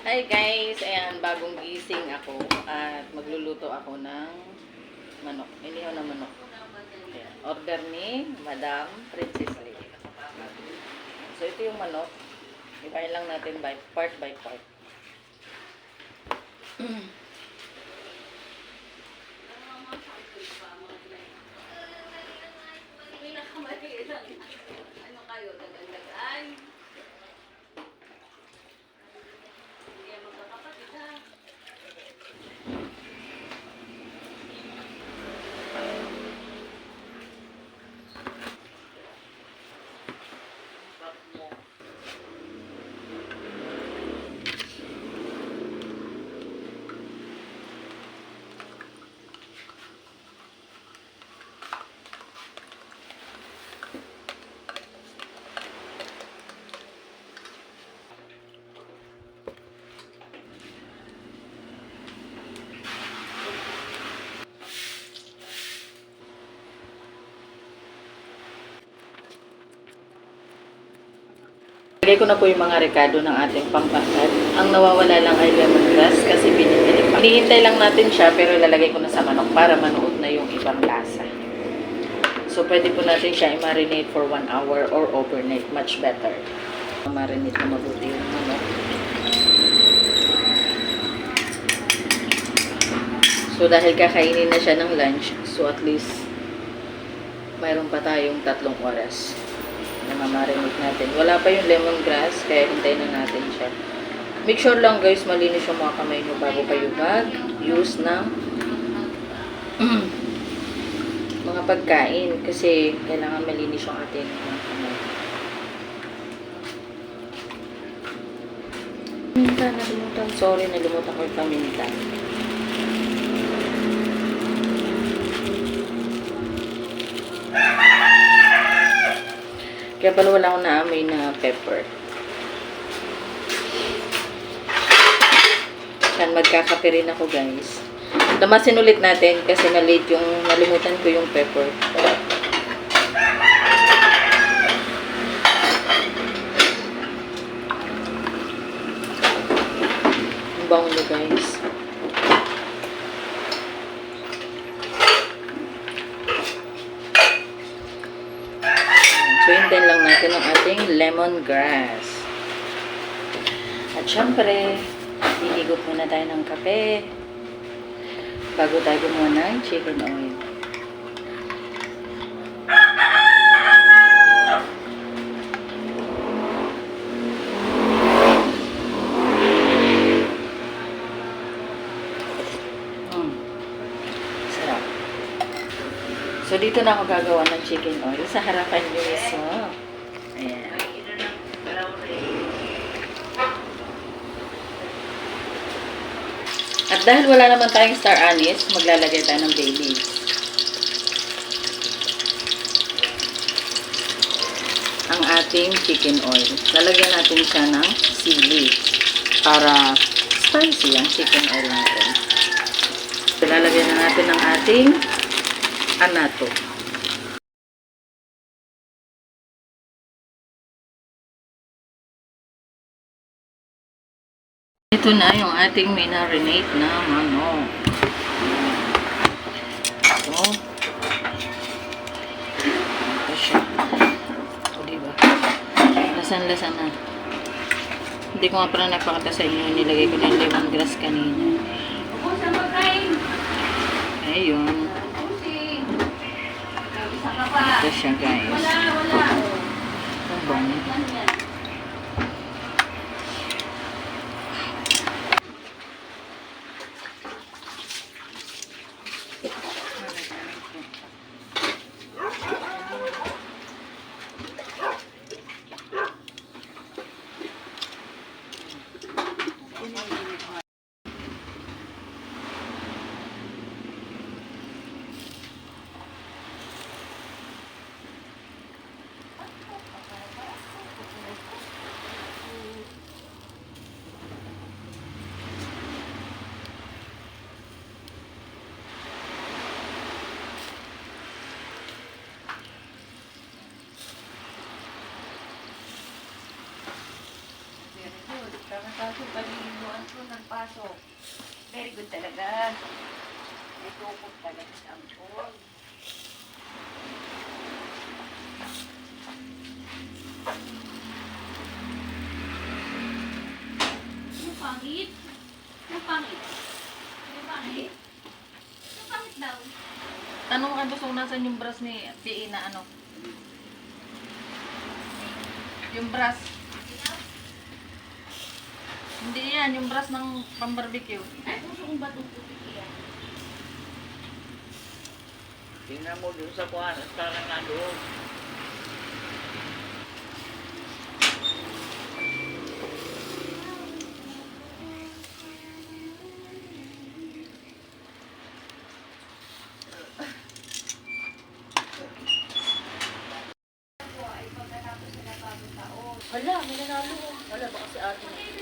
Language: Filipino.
Hi guys, ayan, bagong gising ako at magluluto ako ng manok. Inihaw na manok. Ayan, order ni Madam Princess Lee. So ito yung manok. Ibahin lang natin by part by part. Lagay ko na po yung mga rekado ng ating pampasad. Ang nawawala lang ay lemongrass kasi binibili pa. Hinihintay lang natin siya pero ilalagay ko na sa manok para manuot na yung ibang lasa. So, pwede po natin siya i-marinate for 1 hour or overnight. Much better. Marinate na mabuti yung manok. So, dahil kakainin na siya ng lunch, so at least mayroon pa tayong tatlong oras na mamarinate natin. Wala pa yung lemongrass, kaya hintayin na natin siya. Make sure lang guys, malinis yung mga kamay nyo bago kayo mag-use ng mga pagkain kasi kailangan malinis yung ating mga kamay. Paminta, nalimutan. Sorry, nalimutan ko yung paminta. Kaya pala wala akong naamoy na pepper. Yan, magkakape rin ako guys. Damasin ulit natin kasi na-late yung, nalimutan ko yung pepper. Ang bango guys. So, hintayin lang natin ang ating lemongrass. At syempre, hihigot muna tayo ng kape bago tayo gumawa ng chicken oil. Mm. Sarap. So, dito na ako gagawa ng chicken oil sa harapan nyo mismo. Ayan. At dahil wala naman tayong star anise, maglalagay tayo ng bay leaves. Ang ating chicken oil. Lalagyan natin siya ng sili para spicy ang chicken oil natin. Lalagyan na natin ang ating anato. Ito na yung ating marinate na manok. Ito. Ito siya. O, diba? Lasan-lasa na. Hindi ko nga pala nagpakita sa inyo. Nilagay ko na yung lemongrass kanina. Ayun. Ito siya, guys. Wala, wala. Ang bango. Kakatapos paliligo Ampon nagpasok. Very good talaga. May tukot talaga sa ampon. Yung pangit. Yung pangit. Yung pangit. Yung pangit daw. Anong ano so nasan yung brush ni PE na ano? Yung brush. Hindi yan, yung brass ng pang-barbecue. Ay, puso kong batong. Tingnan mo doon sa buwan, restaurant na doon. Hala, may nanalo. Hala, baka si ate.